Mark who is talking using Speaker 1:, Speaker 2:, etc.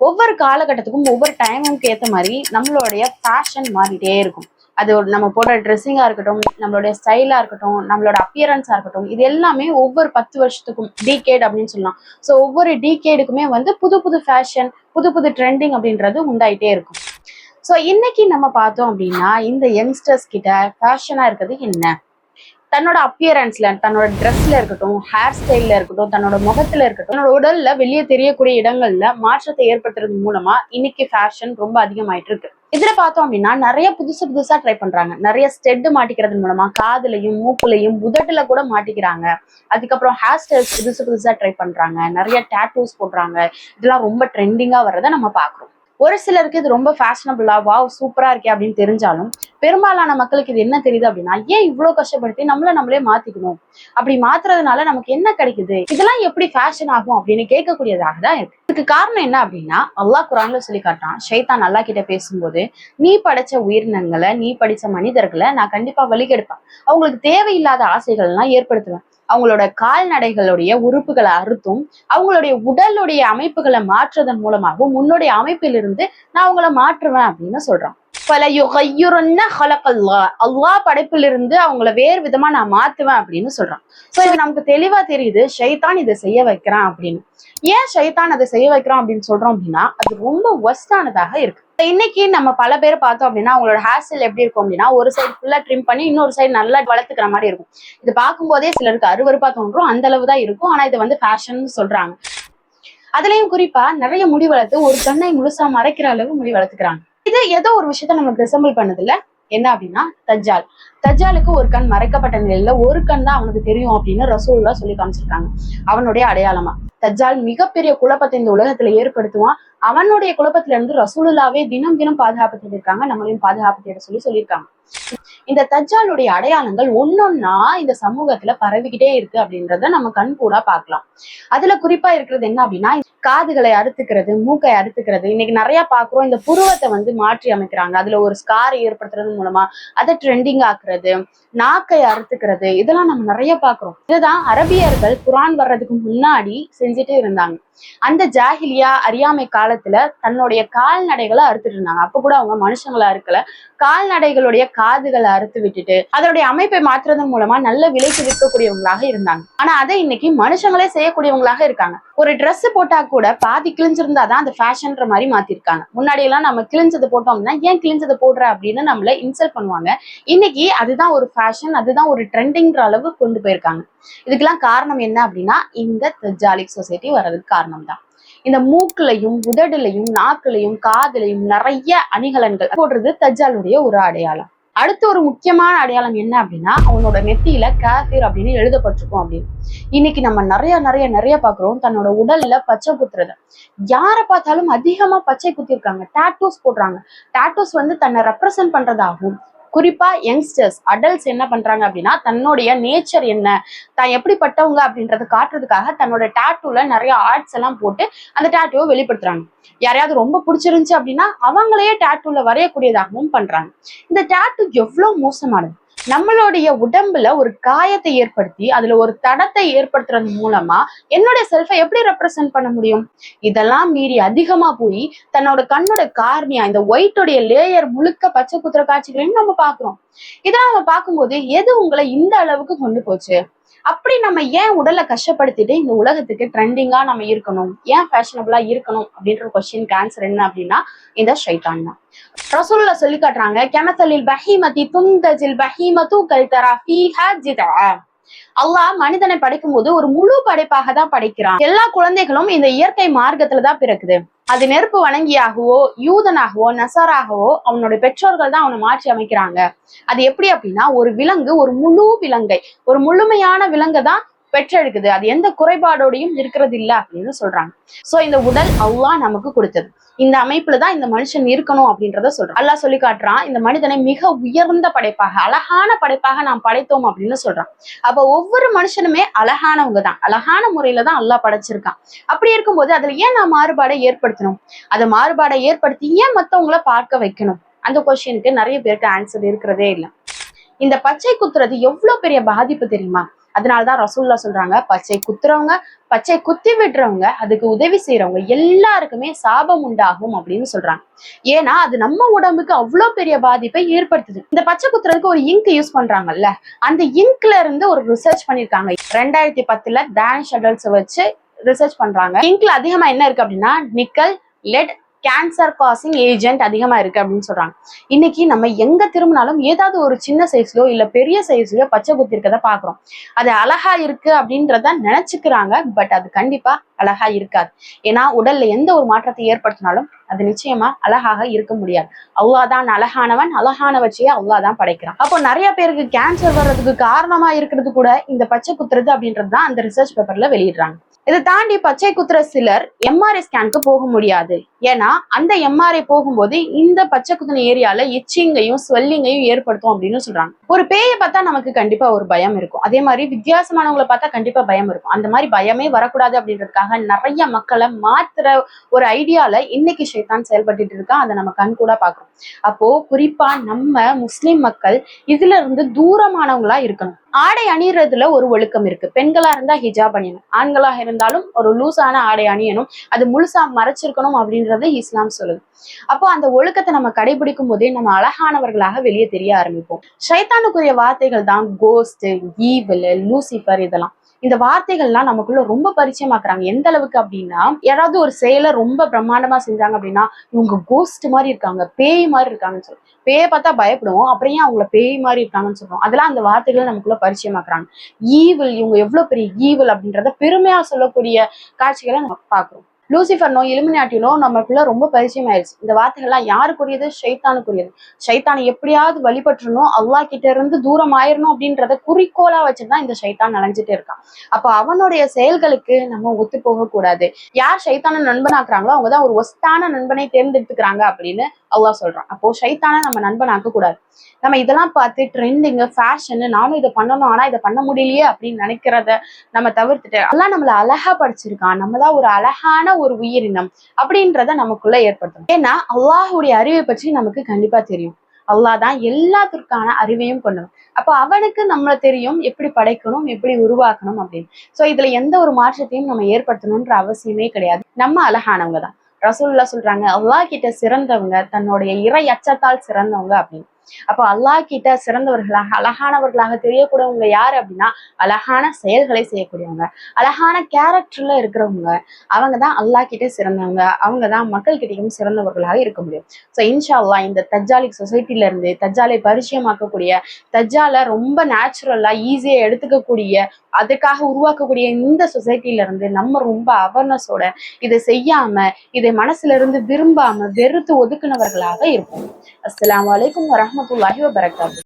Speaker 1: ஒவ்வொரு காலகட்டத்துக்கும் ஒவ்வொரு டைமுக்கு ஏத்த மாதிரி நம்மளுடைய ஃபேஷன் மாறிட்டே இருக்கும். அது ஒரு நம்ம போடுற ட்ரெஸ்ஸிங்கா இருக்கட்டும் நம்மளுடைய ஸ்டைலா இருக்கட்டும் நம்மளோட அப்பியரன்ஸா இருக்கட்டும் இது எல்லாமே ஒவ்வொரு பத்து வருஷத்துக்கும் டீகேட் அப்படின்னு சொல்லலாம். ஸோ ஒவ்வொரு டீகேடுக்குமே வந்து புது புது ஃபேஷன் புது புது ட்ரெண்டிங் அப்படின்றது உண்டாயிட்டே இருக்கும். ஸோ இன்னைக்கு நம்ம பார்த்தோம் அப்படின்னா இந்த யங்ஸ்டர்ஸ் கிட்ட ஃபேஷனா இருக்கிறது என்ன? தன்னோட அப்பியரன்ஸ்ல தன்னோட ட்ரெஸ்ல இருக்கட்டும் ஹேர் ஸ்டைல்ல இருக்கட்டும் தன்னோட முகத்துல இருக்கட்டும் தன்னோட உடல்ல வெளியே தெரியக்கூடிய இடங்கள்ல மாற்றத்தை ஏற்படுத்துறது மூலமா இன்னைக்கு ஃபேஷன் ரொம்ப அதிகமாயிட்டு இருக்கு. இதுல பார்த்தோம் அப்படின்னா நிறைய புதுசு புதுசா ட்ரை பண்றாங்க. நிறைய ஸ்டெட் மாட்டிக்கிறது மூலமா காதுலையும் மூக்குலையும் உதட்டுல கூட மாட்டிக்கிறாங்க. அதுக்கப்புறம் ஹேர் ஸ்டைல்ஸ் புதுசு புதுசா ட்ரை பண்றாங்க. நிறைய டேட்டூஸ் போடுறாங்க. இதெல்லாம் ரொம்ப ட்ரெண்டிங்கா வர்றதை நம்ம பாக்குறோம் ஒரு சிலருக்கு இது ரொம்ப ஃபேஷனபிளா வா சூப்பரா இருக்கே அப்படின்னு தெரிஞ்சாலும் பெரும்பாலான மக்களுக்கு இது என்ன தெரியுது அப்படின்னா ஏன் இவ்வளவு கஷ்டப்படுத்தி நம்மள நம்மளே மாத்திக்கணும்? அப்படி மாத்துறதுனால நமக்கு என்ன கிடைக்குது? இதெல்லாம் எப்படி ஃபேஷன் ஆகும் அப்படின்னு கேட்கக்கூடியதாக தான் இருக்கு. இதுக்கு காரணம் என்ன அப்படின்னா அல்லாஹ் குரான்ல சொல்லி காட்டான் ஷைத்தான் அல்லா கிட்ட பேசும்போது நீ படைச்ச உயிரினங்களை நீ படிச்ச மனிதர்களை நான் கண்டிப்பா வழிகெடுப்பேன். அவங்களுக்கு தேவையில்லாத ஆசைகள்லாம் ஏற்படுத்துவேன். அவங்களோட கால்நடைகளுடைய உறுப்புகளை அறுத்தும் அவங்களுடைய உடலுடைய அமைப்புகளை மாற்றுவதன் மூலமாகவும் உன்னுடைய அமைப்பிலிருந்து நான் அவங்கள மாற்றுவேன் அப்படின்னு சொல்றான். பல யுகையுரன்ன ஹலக்கல்லா அல்லாஹ் படைப்பிலிருந்து அவங்கள வேறு விதமா நான் மாத்துவேன் அப்படின்னு சொல்றான். சோ இது நமக்கு தெளிவா தெரியுது ஷைத்தான் இதை செய்ய வைக்கிறான் அப்படின்னு. ஏன் ஷைத்தான் அதை செய்ய வைக்கிறான் அப்படின்னு சொல்றோம் அப்படின்னா அது ரொம்ப ஒஸ்டானதாக இருக்கு. இன்னைக்கு நம்ம பல பேர் பார்த்தோம் அப்படின்னா அவங்களோட ஹேர் ஸ்டைல் எப்படி இருக்கும் அப்படின்னா ஒரு சைடு ஃபுல்லா ட்ரிம் பண்ணி இன்னொரு சைடு நல்லா வளர்த்துக்கிற மாதிரி இருக்கும். இது பார்க்கும்போதே சிலருக்கு அருவருப்பா தோன்றும் அந்த அளவு தான் இருக்கும். ஆனா இது வந்து ஃபேஷன் சொல்றாங்க. அதுலயும் குறிப்பா நிறைய முடி வளர்த்து ஒரு கண்ணை முழுசா மறைக்கிற அளவு முடி வளர்த்துக்கிறாங்க. இது ஏதோ ஒரு விஷயத்த நமக்கு ரிசம்பிள் பண்ணுது என்ன அப்படின்னா தஜ்ஜால். தஜ்ஜாலுக்கு ஒரு கண் மறைக்கப்பட்ட நிலையில ஒரு கண் தான் அவனுக்கு தெரியும் அப்படின்னு ரசூல்லா சொல்லி காமிச்சிருக்காங்க. அவனுடைய அடையாளமா. தஜ்ஜால் மிகப்பெரிய குழப்பத்தை இந்த உலகத்துல ஏற்படுத்துவான். அவனுடைய குழப்பத்துல இருந்து ரசூலுல்லாவே தினம் தினம் பாதுகாப்பு தேடிருக்காங்க நம்மளையும் பாதுகாப்பு தேட சொல்லி சொல்லியிருக்காங்க. இந்த தஜ்ஜாலுடைய அடையாளங்கள் ஒன்னொன்னா இந்த சமூகத்துல பரவிக்கிட்டே இருக்கு அப்படின்றத நம்ம கண் கூட பார்க்கலாம். அதுல குறிப்பா இருக்கிறது என்ன அப்படின்னா காதுகளை அறுத்துக்கிறது மூக்கை அறுத்துக்கிறது இன்னைக்கு நிறைய பாக்குறோம் இந்த புருவத்தை வந்து மாற்றி அமைக்கிறாங்க. அதுல ஒரு ஸ்கார் ஏற்படுத்துறது மூலமா அதை ட்ரெண்டிங் ஆக்குறது நாக்கை அறுத்துக்கிறது இதெல்லாம் நம்ம நிறைய பாக்குறோம் இதுதான் அரபியர்கள் குரான் வர்றதுக்கு முன்னாடி செஞ்சுட்டு இருந்தாங்க. அந்த ஜாகிலியா அறியாமை காலத்துல தன்னுடைய கால்நடைகளை அறுத்துட்டு இருந்தாங்க. அப்ப கூட அவங்க மனுஷங்களா இருக்கல. கால்நடைகளுடைய காதுகளை அறுத்து விட்டுட்டு அதனுடைய அமைப்பை மாற்றுறதன் மூலமா நல்ல விலைக்கு விற்கக்கூடியவங்களாக இருந்தாங்க. ஆனா அதை இன்னைக்கு மனுஷங்களே செய்யக்கூடியவங்களாக இருக்காங்க. ஒரு ட்ரெஸ் போட்டா கூட பாதி கிழிஞ்சிருந்தாதான் அந்த ஃபேஷன்ற மாதிரி மாத்திருக்காங்க. முன்னாடி எல்லாம் நம்ம கிழிஞ்சது போட்டோம் அப்படின்னா ஏன் கிழிஞ்சதை போடுற? அப்படின்னு நம்மள இன்சல்ட் பண்ணுவாங்க. இன்னைக்கு அதுதான் ஒரு ஃபேஷன் அதுதான் ஒரு ட்ரெண்டிங்ன்ற அளவு கொண்டு போயிருக்காங்க. இதுக்கெல்லாம் காரணம் என்ன அப்படின்னா இந்த தஜாலிக் சொசைட்டி வர்றதுக்கு காரணம் தான். இந்த மூக்குலையும் உதடுலையும் நாக்குலையும் காதுலையும் நிறைய அணிகலன்கள் போடுறது தஜ்ஜாலுடைய ஒரு அடையாளம். அடுத்து ஒரு முக்கியமான அடையாளம் என்ன அப்படின்னா அவனோட நெத்தியில காஃபிர் அப்படின்னு எழுதப்பட்டிருக்கும் அப்படின்னு. இன்னைக்கு நம்ம நிறைய நிறைய நிறைய பாக்குறோம் தன்னோட உடல்ல பச்சை குத்துறது. யாரை பார்த்தாலும் அதிகமா பச்சை குத்திருக்காங்க டேட்டூஸ் போடுறாங்க. டேட்டூஸ் வந்து தன்னை ரெப்ரசன்ட் பண்றதாகவும் குறிப்பா யங்ஸ்டர்ஸ் அடல்ட்ஸ் என்ன பண்றாங்க அப்படின்னா தன்னுடைய நேச்சர் என்ன தான் எப்படிப்பட்டவங்க அப்படின்றத காட்டுறதுக்காக தன்னோட டாட்டூல நிறைய ஆர்ட்ஸ் எல்லாம் போட்டு அந்த டேட்டூவை வெளிப்படுத்துறாங்க. யாரையாவது ரொம்ப பிடிச்சிருந்துச்சு அப்படின்னா அவங்களையே டாட்டூல வரையக்கூடியதாகவும் பண்றாங்க. இந்த டேட்டூ எவ்வளவு மோசமானது? நம்மளுடைய உடம்புல ஒரு காயத்தை ஏற்படுத்தி அதுல ஒரு தடத்தை ஏற்படுத்துறது மூலமா என்னுடைய செல்ஃபை எப்படி ரெப்ரசென்ட் பண்ண முடியும்? இதெல்லாம் மீறி அதிகமா போய் தன்னோட கண்ணோட கார்னியா இந்த ஒயிட்டோடைய லேயர் முழுக்க பச்சை குத்துற காட்சிகளையும் நம்ம பாக்குறோம் இதெல்லாம் நம்ம பார்க்கும்போது எது உங்களை இந்த அளவுக்கு கொண்டு போச்சு? அப்படி நம்ம ஏன் உடலை கஷ்டப்படுத்திட்டு இந்த உலகத்துக்கு ட்ரெண்டிங்கா நம்ம இருக்கணும்? ஏன் ஃபேஷனபிளா இருக்கணும்? அப்படின்ற கொஸ்டின் ஆன்சர் என்ன அப்படின்னா இந்த ஷைத்தான் தான். ரசூல்ல சொல்லி காட்டுறாங்க கெமசலில் பஹீமதி துந்தஜில் பஹீமது கல்தரா ஃபீஹா ஜிதா. அல்லாஹ் மனிதனை படைக்கும் போது ஒரு முழு படைப்பாக தான் படைக்கிறான். எல்லா குழந்தைகளும் இந்த இயற்கை மார்க்கத்துல தான் பிறக்குது. அது நெருப்பு வணங்கியாகவோ யூதனாகவோ நசராகவோ அவனுடைய பெற்றோர்கள் தான் அவனை மாற்றி அமைக்கிறாங்க. அது எப்படி அப்படின்னா ஒரு விலங்கு ஒரு முழு விலங்கை ஒரு முழுமையான விலங்கை தான் பெற்றெடுக்குது. அது எந்த குறைபாடோடையும் இருக்கிறது இல்ல அப்படின்னு சொல்றாங்க. சோ இந்த உடல் அல்லாஹ் நமக்கு கொடுத்தது. இந்த அமைப்புல தான் இந்த மனுஷன் இருக்கணும் அப்படின்றத சொல்றான். அல்லாஹ் சொல்லி காட்டுறான் இந்த மனிதனை மிக உயர்ந்த படைப்பாக அழகான படைப்பாக நாம் படைத்தோம் அப்படின்னு சொல்றான். அப்ப ஒவ்வொரு மனுஷனுமே அழகானவங்க தான். அழகான முறையில தான் அல்லாஹ் படைச்சிருக்கான். அப்படி இருக்கும்போது அதுல ஏன் நான் மாறுபாடை ஏற்படுத்தணும்? அதை மாறுபாடை ஏற்படுத்தி ஏன் மத்தவங்களை பார்க்க வைக்கணும்? அந்த கொஸ்டினுக்கு நிறைய பேருக்கு ஆன்சர் இருக்கிறதே இல்லை. இந்த பச்சை குத்துறது எவ்வளவு பெரிய பாதிப்பு தெரியுமா? அதனாலதான் ரசூல்லா சொல்றாங்க பச்சை குத்துறவங்க பச்சை குத்தி விடுறவங்க அதுக்கு உதவி செய்யறவங்க எல்லாருக்குமே சாபம் உண்டாகும் அப்படின்னு சொல்றாங்க. ஏன்னா அது நம்ம உடம்புக்கு அவ்வளவு பெரிய பாதிப்பை ஏற்படுத்துது. இந்த பச்சை குத்துறதுக்கு ஒரு இங்க் யூஸ் பண்றாங்கல்ல அந்த இங்க்ல இருந்து ஒரு ரிசர்ச் பண்ணிருக்காங்க ரெண்டாயிரத்தி பத்துல டேனிஷ் அடல்ட்ஸ் வச்சு ரிசர்ச் பண்றாங்க. இங்க்ல அதிகமா என்ன இருக்கு அப்படின்னா nickel lead cancer causing agent அதிகமா இருக்கு அப்படின்னு சொல்றாங்க. இன்னைக்கு நம்ம எங்க திரும்பினாலும் ஏதாவது ஒரு சின்ன சைஸ்லயோ இல்ல பெரிய சைஸ்லயோ பச்சை குத்தி இருக்கதை பாக்குறோம். அது அழகா இருக்கு அப்படின்றத நினைச்சுக்கிறாங்க பட் அது கண்டிப்பா அழகா இருக்காது. ஏன்னா உடல்ல எந்த ஒரு மாற்றத்தை ஏற்படுத்தினாலும் அது நிச்சயமா அழகாக இருக்க முடியாது. அல்லாஹ் தான் அழகானவன் அழகானவற்றையே அல்லாஹ் தான் படைக்கிறான். அப்போ நிறைய பேருக்கு கேன்சர் வர்றதுக்கு காரணமா இருக்கிறது கூட இந்த பச்சை குத்துறது அப்படின்றது தான் அந்த ரிசர்ச் பேப்பர்ல வெளியிடுறாங்க. இதை தாண்டி பச்சை குத்துற சிலர் எம்ஆர்ஐ ஸ்கேனுக்கு போக முடியாது. ஏன்னா அந்த எம்ஆர்ஐ போகும்போது இந்த பச்சை குத்துன ஏரியால இச்சிங்கையும் ஸ்வெல்லிங்கையும் ஏற்படுத்தும் அப்படின்னு சொல்றாங்க. ஒரு பேயை பார்த்தா நமக்கு கண்டிப்பா ஒரு பயம் இருக்கும். அதே மாதிரி வித்தியாசமானவங்களை பார்த்தா கண்டிப்பா பயம் இருக்கும். அந்த மாதிரி பயமே வரக்கூடாது அப்படின்றதுக்காக நிறைய மக்களை மாத்துற ஒரு ஐடியால இன்னைக்கு ஷைத்தான் செயல்பட்டு இருக்கா அதை நம்ம கண் கூட பாக்குறோம் அப்போ குறிப்பா நம்ம முஸ்லிம் மக்கள் இதுல இருந்து தூரமானவங்களா இருக்கணும். ஆடை அணியறதுல ஒரு ஒழுக்கம் இருக்கு. பெண்களா இருந்தா ஹிஜாப் அணியணும். ஆண்களாக இருந்தாலும் ஒரு லூசான ஆடை அணியணும். அது முழுசா மறைச்சிருக்கணும் அப்படின்றது இஸ்லாம் சொல்லுது. அப்போ அந்த ஒழுக்கத்தை நம்ம கடைபிடிக்கும் போதே நம்ம அழகானவர்களாக வெளியே தெரிய ஆரம்பிப்போம். ஷைத்தானுக்குரிய வார்த்தைகள் தான் கோஸ்ட் ஈவல் லூசிஃபர் இதெல்லாம். இந்த வார்த்தைகள்லாம் நமக்குள்ள ரொம்ப பரிச்சயமாக்குறாங்க. எந்த அளவுக்கு அப்படின்னா யாராவது ஒரு செயலை ரொம்ப பிரம்மாண்டமா செஞ்சாங்க அப்படின்னா இவங்க கோஸ்ட் மாதிரி இருக்காங்க பேய் மாதிரி இருக்காங்கன்னு சொல்லி. பேயை பார்த்தா பயப்படுவோம் அப்புறம் ஏன் அவங்கள பேய் மாதிரி இருக்காங்கன்னு சொல்றோம்? அதெல்லாம் அந்த வார்த்தைகள் நமக்குள்ள பரிச்சயமாக்குறாங்க. ஈவில் இவங்க எவ்வளவு பெரிய ஈவில் அப்படின்றத பெருமையா சொல்லக்கூடிய காட்சிகளை நம்ம பார்க்குறோம். லூசிஃபர் நோ நமக்குள்ள ரொம்ப பரிச்சயம் ஆயிடுச்சு இந்த வார்த்தைகள்லாம் யாருக்குரியது? ஷைத்தானுக்குரியது. ஷைத்தானை எப்படியாவது வழிபட்டுறணும் அல்லா கிட்ட இருந்து தூரம் ஆயிரணும் அப்படின்றத குறிக்கோளா வச்சுதான் இந்த ஷைத்தான் நனைஞ்சிட்டே இருக்கான். அப்போ அவனுடைய செயல்களுக்கு நம்ம ஒத்து போக கூடாது யார் ஷைத்தான நண்பனாக்குறாங்களோ அவங்கதான் ஒரு ஒஸ்தான நண்பனை தேர்ந்தெடுத்துக்கிறாங்க அப்படின்னு அல்லாஹ் சொல்றான். அப்போ ஷைத்தான நம்ம நண்பன் ஆக்கக்கூடாது. நம்ம இதெல்லாம் பார்த்து ட்ரெண்டிங்கு ஃபேஷனு நானும் இதை பண்ணணும் ஆனா இதை பண்ண முடியலையே அப்படின்னு நினைக்கிறத நம்ம தவிர்த்துட்டு எல்லாம் நம்மள அழகா படிச்சிருக்கான். நம்ம தான் ஒரு அழகான ஒரு உயிரினம் அப்படின்றத நமக்குள்ள ஏற்படுத்தணும். ஏன்னா அல்லாஹுடைய அறிவை பற்றி நமக்கு கண்டிப்பா தெரியும். அல்லாஹ் தான் எல்லாத்திற்கான அறிவையும் கொண்டவன். அப்போ அவனுக்கு நம்மள தெரியும் எப்படி படைக்கணும் எப்படி உருவாக்கணும் அப்படின்னு. சோ இதுல எந்த ஒரு மாற்றத்தையும் நம்ம ஏற்படுத்தணும்ன்ற அவசியமே கிடையாது. நம்ம அழகானவங்க தான். ரசூல்லா சொல்றாங்க அல்லாஹ் கிட்ட சிறந்தவங்க தன்னுடைய இறை அச்சத்தால் சிறந்தவங்க அப்படின்னு. அப்போ அல்லாஹ் கிட்ட சிறந்தவர்களாக அழகானவர்களாக தெரியக்கூடியவங்க யாரு அப்படின்னா அழகான செயல்களை செய்யக்கூடியவங்க. அழகான கேரக்டர்ல இருக்கிறவங்க அவங்க தான் அல்லாஹ் கிட்ட சிறந்தவங்க. அவங்க தான் மக்கள் கிட்டையும் சிறந்தவர்களாக இருக்க முடியும். ஸோ இன்ஷா அல்லாஹ் இந்த தஜ்ஜாலிக் சொசைட்டில இருந்து தஜ்ஜாலை பரிச்சயமாக்கக்கூடிய தஜ்ஜாலை ரொம்ப நேச்சுரலா ஈஸியா எடுத்துக்கக்கூடிய அதுக்காக உருவாக்கக்கூடிய இந்த சொசைட்டில இருந்து நம்ம ரொம்ப அவேர்னஸோட இதை செய்யாம இதை மனசுல இருந்து விரும்பாம வெறுத்து ஒதுக்குனவர்களாக இருப்போம். அஸ்ஸலாமு அலைக்கும் Ahmadullah Wabarakatuh.